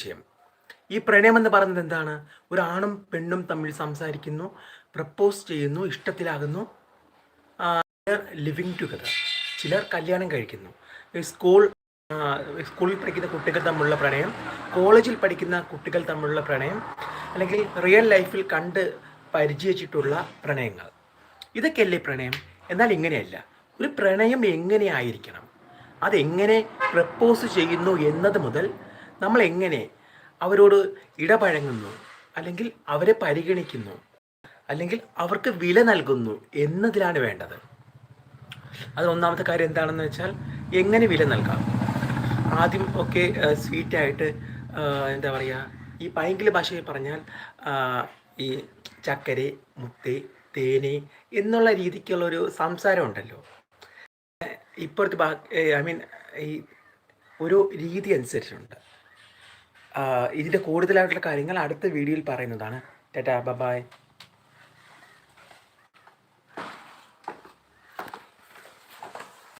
വിഷയം. ഈ പ്രണയം എന്ന് പറയുന്നത് എന്താണ്? ഒരാണും പെണ്ണും തമ്മിൽ സംസാരിക്കുന്നു പ്രപ്പോസ് ചെയ്യുന്നു ഇഷ്ടത്തിലാകുന്നു. Living together. ചിലർ കല്യാണം കഴിക്കുന്നു. സ്കൂൾ സ്കൂളിൽ പഠിക്കുന്ന കുട്ടികൾ തമ്മിലുള്ള പ്രണയം കോളേജിൽ പഠിക്കുന്ന കുട്ടികൾ തമ്മിലുള്ള പ്രണയം അല്ലെങ്കിൽ റിയൽ ലൈഫിൽ കണ്ട് പരിചയിച്ചിട്ടുള്ള പ്രണയങ്ങൾ. ഇതൊക്കെയല്ലേ പ്രണയം? എന്നാൽ ഇങ്ങനെയല്ല. ഒരു പ്രണയം എങ്ങനെയായിരിക്കണം അതെങ്ങനെ പ്രപ്പോസ് ചെയ്യുന്നു എന്നത് മുതൽ നമ്മൾ എങ്ങനെ അവരോട് ഇടപഴകുന്നു? അല്ലെങ്കിൽ അവരെ പരിഗണിക്കുന്നു? അല്ലെങ്കിൽ അവർക്ക് വില നൽകുന്നു എന്നതിലാണ് വേണ്ടത്. അത് ഒന്നാമത്തെ കാര്യം എന്താണെന്ന് വെച്ചാൽ എങ്ങനെ വില നൽകാം? ആദ്യം ഒക്കെ സ്വീറ്റായിട്ട് എന്താ പറയുക ഈ പൈങ്കിളി ഭാഷയിൽ പറഞ്ഞാൽ ഈ ചക്കര മുത്ത് തേന് എന്നുള്ള രീതിക്കുള്ളൊരു സംസാരം ഉണ്ടല്ലോ. ഇപ്പോഴത്തെ ഐ മീൻ ഈ ഒരു രീതി അനുസരിച്ചുണ്ട്. ഇതിന്റെ കൂടുതലായിട്ടുള്ള കാര്യങ്ങൾ അടുത്ത വീഡിയോയിൽ പറയുന്നതാണ്. Tata bye